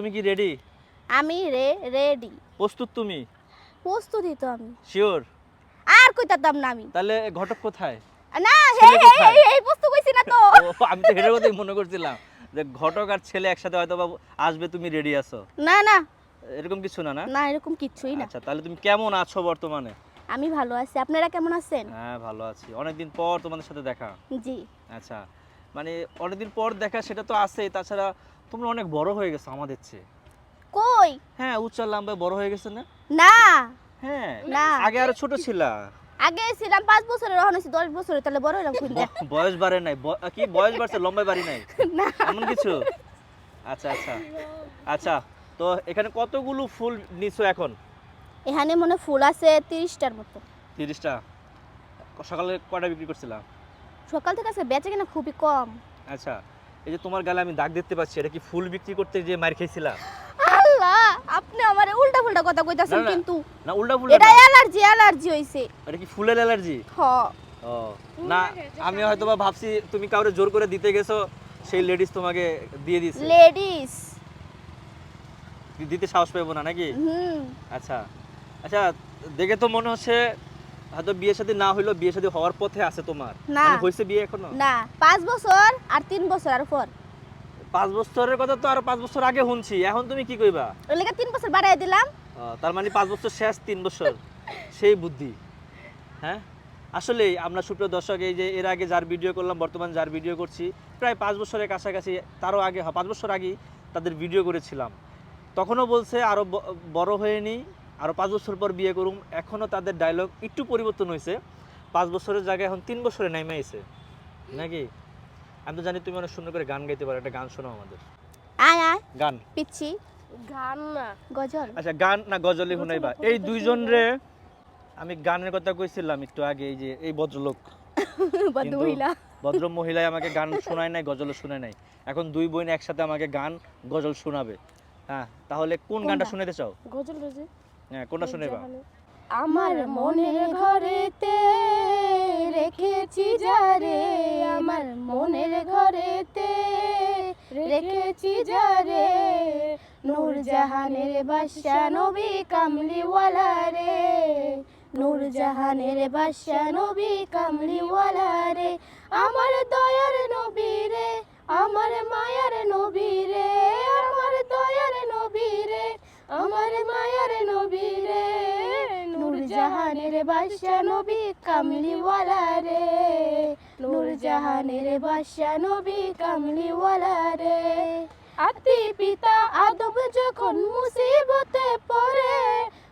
তুমি কি রেডি আমি রে রেডি প্রস্তুত তুমি? প্রস্তুতি তো আমি। শিওর আর কইতাম না আমি। তাহলে ঘটক কোথায়? না কোথায়? হে এই প্রস্তুত কইছি না তো। আমি তো হেটার কথাই মনে করছিলাম যে ঘটক আর ছেলে একসাথে হয়তো বা আসবে তুমি রেডি আছো? না না। এরকম কিছু না না? না এরকম কিছুই না। আচ্ছা তাহলে তুমি কেমন আছো বর্তমানে? আমি ভালো আছি। আপনারা কেমন আছেন? হ্যাঁ ভালো আছি। অনেকদিন পর তোমাদের সাথে দেখা। জি। আচ্ছা মানে অনেকদিন পর দেখা সেটা তো আছেই। তাছাড়া তোমরা অনেক বড় হয়ে গেছো আমাদের চেয়ে। কই? হ্যাঁ উচ্চার লম্বায় বড় হয়ে গেছে না? না। হ্যাঁ না। আগে আরও ছোট ছিলা? আগে ছিলাম পাঁচ বছরের এখন আছি দশ বছরের তাহলে বড় কোন ব- বয়স বাড়ে নাই। কি? বয়স বাড়ছে লম্বায় বাড়ি নাই? না। এমন কিছু? আচ্ছা আচ্ছা। আচ্ছা তো এখানে কতগুলো ফুল নিছো এখন? এখানে মনে ফুল আছে তিরিশটার মতো। তিরিশটা। সকালে কয়টা বিক্রি করছিলাম সকাল থেকে আছে বেচে কিনা খুবই কম। আচ্ছা এই যে তোমার গালে আমি দাগ দেখতে পাচ্ছি এটা কি ফুল বিক্রি করতে যে মার খেয়েছিলা আল্লাহ আপনি আমারে উল্টা ফুল্টা কথা কইতাছেন। কিন্তু। না উল্টা ফুল এটা অ্যালার্জি অ্যালার্জি হইছে। এটা কি ফুলের অ্যালার্জি? হ। ও না আমি হয়তো বা ভাবছি তুমি কাউরে জোর করে দিতে গেছো সেই লেডিস তোমাকে দিয়ে দিছে লেডিস। দিতে সাহস পাবো না নাকি? হুম। আচ্ছা আচ্ছা দেখে তো মনে হচ্ছে হয়তো বিয়ে শাদী না হইল বিয়ে শাদী হওয়ার পথে আছে তোমার। না। মানে হয়েছে বিয়ে এখনও? না পাঁচ বছর আর তিন বছর আর পর পাঁচ বছরের কথা তো আরও পাঁচ বছর আগে শুনছি এখন তুমি কি কইবা? ওই লেগে তিন বছর বাড়াই দিলাম। তার মানে পাঁচ বছর শেষ তিন বছর। সেই বুদ্ধি। হ্যাঁ? আসলেই আমরা সুপ্রিয় দর্শক এই যে এর আগে যার ভিডিও করলাম বর্তমান যার ভিডিও করছি প্রায় পাঁচ বছরের কাছাকাছি তারও আগে পাঁচ বছর আগেই তাদের ভিডিও করেছিলাম। তখনও বলছে আরও বড় হয়ে নিই আরও পাঁচ বছর পর বিয়ে করুম এখনও তাদের ডায়লগ একটু পরিবর্তন হয়েছে পাঁচ বছরের জায়গায় এখন তিন বছরে নেমে আইছে। নাকি? আমি তো জানি তুমি অনেক সুন্দর করে গান গাইতে পারো একটা গান শোনাও আমাদের। গান। পিচ্ছি। গান না। গজল। আচ্ছা গান না গজলই শুনাইবা এই দুইজন রে আমি গানের কথা কইছিলাম একটু আগে এই যে এই ভদ্রলোক। ভদ্র মহিলায় আমাকে গান শোনায় নাই গজলও শোনায় নাই। এখন দুই বোন একসাথে আমাকে গান গজল শোনাবে। হ্যাঁ তাহলে কোন গানটা? শুনাইতে চাও? গজল হ্যাঁ কোনটা শুনাইবা আমার মনের ঘরেতে রেখেছি যারে আমার মনের ঘরেতে রেখেছি যারে নূর জাহানের বাদশা নবী কামলিওয়ালা রে নূর জাহানের বাদশা নবী কামলিওয়ালা রে আমার দয়ার নবী রে আমার মায়ার নবী রে আমার আমার মায়ার নবী রে নূর জাহানের বাদশা নবী কামলিওয়ালা রে নূর জাহানের বাদশা নবী কামলিওয়ালা রে আতি পিতা আদব যখন মুসিবতে পড়ে,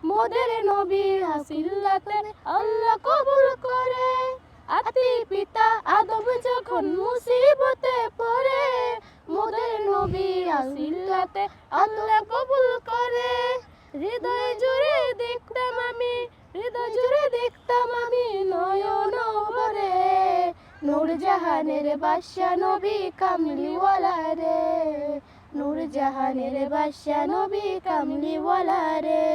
মোদের নবী হাসিল্লাতে আল্লাহ কবুল করে। আতি পিতা আদব যখন মুসিবতে পড়ে, মোদের নবী হাসিল্লাতে আল্লাহ কবুল হৃদয় জুড়ে দেখতাম আমি হৃদয় জুড়ে দেখতাম আমি নয়ন ভরে। নূর জাহানের বাদশা নবী কামলিওয়ালা রে। নূর জাহানের বাদশা নবী কামলিওয়ালা রে।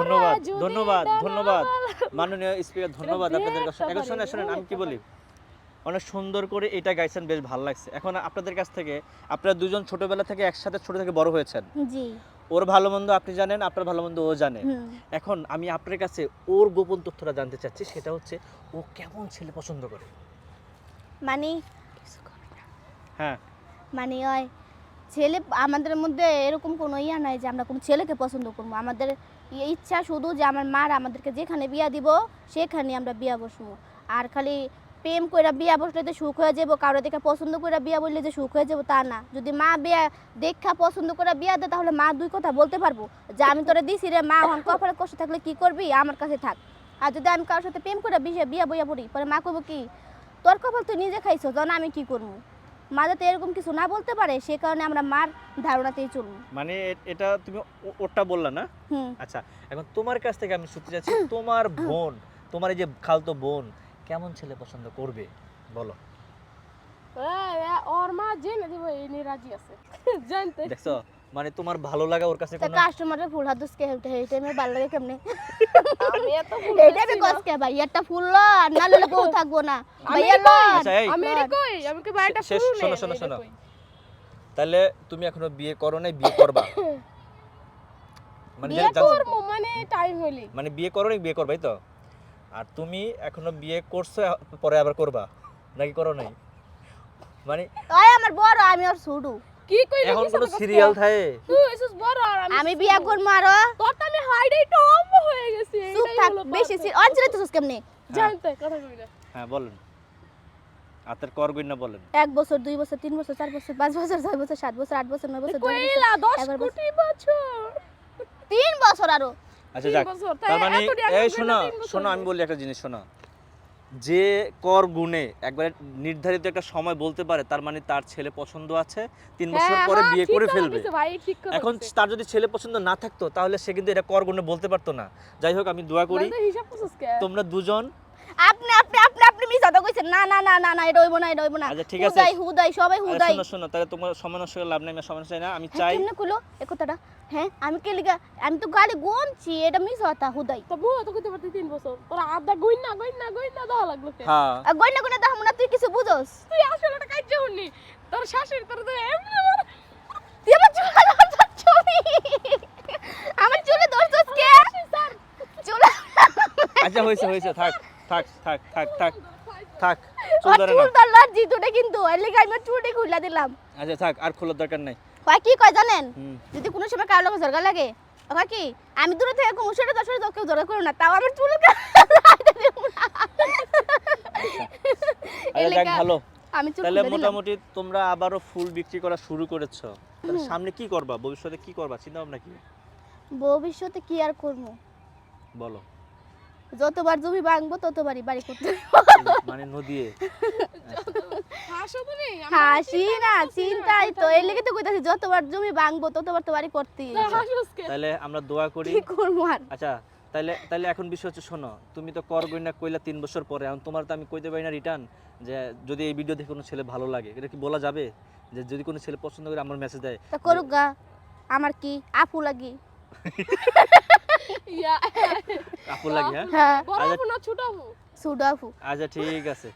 ধন্যবাদ ধন্যবাদ ধন্যবাদ। মাননীয় স্পিকার ধন্যবাদ আপনাদের কাছে। এখন শোনেন শোনেন আমি কি বলি? অনেক সুন্দর করে এটা গাইছেন বেশ ভালো লাগছে। এখন আপনাদের কাছ থেকে আপনারা দুজন ছোটবেলা থেকে একসাথে ছোট থেকে বড় হয়েছেন। জি। ওর ভালো মন্দ আপনি জানেন আপনার ভালো মন্দ ও জানে। এখন আমি আপনার কাছে ওর গোপন তথ্যটা জানতে চাচ্ছি সেটা হচ্ছে ও কেমন ছেলে পছন্দ করে? মানে হ্যাঁ। মানে ওই ছেলে আমাদের মধ্যে এরকম কোনো ইয়া নাই যে আমরা কোনো ছেলেকে পছন্দ করব। আমাদের ইচ্ছা শুধু যে আমার মার আমাদেরকে যেখানে বিয়া দিব সেখানে আমরা বিয়া বসবো। আর খালি প্রেম কইরা বিয়া বসলে যে সুখ হয়ে যাব কারও দেখে পছন্দ করে বিয়া বললে যে সুখ হয়ে যাব তা না। যদি মা বিয়া দেখা পছন্দ করে বিয়া দেয় তাহলে মা দুই কথা বলতে পারব। যে আমি তোরা দিছি রে মা হন কপালে কষ্ট থাকলে কি করবি? আমার কাছে থাক। আর যদি আমি কারোর সাথে প্রেম করে বিয়ে বিয়া বইয়া পড়ি পরে মা কইব কি তোর কপাল তুই নিজে খাইছো তখন আমি কি করব? মা যাতে এরকম কিছু না বলতে পারে সে কারণে আমরা মার ধারণাতেই চলবো। মানে এটা তুমি ওটা বললা না? আচ্ছা এখন তোমার কাছ থেকে আমি শুনতে চাচ্ছি তোমার বোন তোমার এই যে খালতো বোন কেমন ছেলে পছন্দ করবে? বলো। এই, এই, ওর মা জেনে দিব এই নিয়ে রাজি আছে। জানতে। দেখছ? মানে তোমার ভালো লাগা ওর কাছে কোনো কাস্টমারের ফুল হাত দুসকে হেঁটে হেঁটে আমি ভালো লাগে কেমনে? আমি এত আমি করছি না। কসকে ভাই একটা ফুল ল আর না ললে বউ থাকব না। আমি ভাইয়া। আচ্ছা এই আমি এটা কই? আমি কি ফুল শোনো, শোনো, শোনো। তাহলে তুমি এখনও বিয়ে করো নাই? বিয়ে করবা? মানে বিয়ে করব মানে টাইম হইলি। মানে বিয়ে করো নাই? বিয়ে করবাই তো? আর তুমি এখনও বিয়ে করছ পরে আবার করবা? নাকি করো নাই? মানে তাই আমার বড় আমি আর ছুডু কি কইলি? এখন কোনো সিরিয়াল থাকে? তুই এসেছিস বড় আর আমি আমি বিয়া করব আরও। তোর তো আমি হাইডাই টম হয়ে গেছি চুপ থাক বেশি পার্থক্য। অঞ্চলে তো কেমনি? জানতে কথা কই না হ্যাঁ বলেন। হাতের কর না বলেন। এক বছর দুই বছর তিন বছর চার বছর পাঁচ বছর ছয় বছর সাত বছর আট বছর নয় বছর দশ বছর, কইলা 10 কোটি বছর। তিন বছর আরও। আচ্ছা যাক। তার মানে এই শোনা শোনো আমি বলি একটা জিনিস শোনো। যে কর গুণে একবারে নির্ধারিত একটা সময় বলতে পারে তার মানে তার ছেলে পছন্দ আছে তিন বছর হ্যাঁ, পরে হ্যাঁ, বিয়ে করে ফেলবে। এখন তার যদি ছেলে পছন্দ না থাকতো তাহলে সে কিন্তু এটা কর গুণে বলতে পারতো না। যাই হোক আমি দোয়া করি। তোমরা দুজন আপনি আপনি আপনি আপনি মিস কথা কইছেন। না না না না না এটা হইবো না এটা হইবো না। আচ্ছা, ঠিক আছে। হুদাই হুদাই সবাই হুদাই। শোনো শোনো তাহলে তোমার সময় নষ্ট লাভ নাই আমি সময় নষ্ট না আমি হ্যাঁ, চাই কেমনে কইলো? এ কথাটা। হ্যাঁ আমি কে লিগা আমি তো গাড়ি গুনছি এটা মিস হতা হুদাই। তো বউ তো কইতে পারতি তিন বছর। তোরা আধা গইন না গইন না গইন না দেওয়া লাগল কে? হ্যাঁ। দাম না তুই কিছু বুঝোস? তুই আসলে একটা কাজ হননি তোর শাশুড়ি তোর তো এমনি আমার তুই আমার চুলে আমার চুলে ধরছস কে? চুলে আচ্ছা হয়েছে হয়েছে থাক। থাক থাক থাক থাক থাক চুল ধরে চুল না কিন্তু এর লিগা আমি চুলটি খুলে দিলাম। আচ্ছা থাক আর খোলার দরকার নাই। কয় কি কয় জানেন? যদি কোনো সময় কারও লোক দরকার লাগে কয় কি আমি দূরে থেকে কোনো সেটা দশ তো কেউ দরকার করো না তাও আমার চুল আচ্ছা। ভালো। আমি চুল তাহলে মোটামুটি তোমরা আবারও ফুল বিক্রি করা শুরু করেছ। তাহলে সামনে কি করবা? ভবিষ্যতে কি করবা? চিন্তা ভাবনা কি? ভবিষ্যতে কি আর করব? বলো। যতবার জমি ভাঙবো ততবারই বাড়ি করতে মানে নদীয়ে? হাসো না চিন্তাই তো। এর লেগে তো কইতাছি যতবার জমি ভাঙবো ততবার তো বাড়ি করতেই হবে। হাসোস কে তাহলে আমরা দোয়া করি। কি করব আর? আচ্ছা তাহলে তাহলে এখন বিষয় হচ্ছে শোনো তুমি তো কর গইনা কইলা তিন বছর পরে এখন তোমার তো আমি কইতে পারি না রিটার্ন যে যদি এই ভিডিও দেখে কোনো ছেলে ভালো লাগে এটা কি বলা যাবে? যে যদি কোনো ছেলে পছন্দ করে আমার মেসেজ দেয় তা করুক গা আমার কি? আপু লাগি। ইয়া আপু লাগে হ্যাঁ? হ্যাঁ। বড় আপু না ছোট আপু ছোট আপু আচ্ছা ঠিক আছে।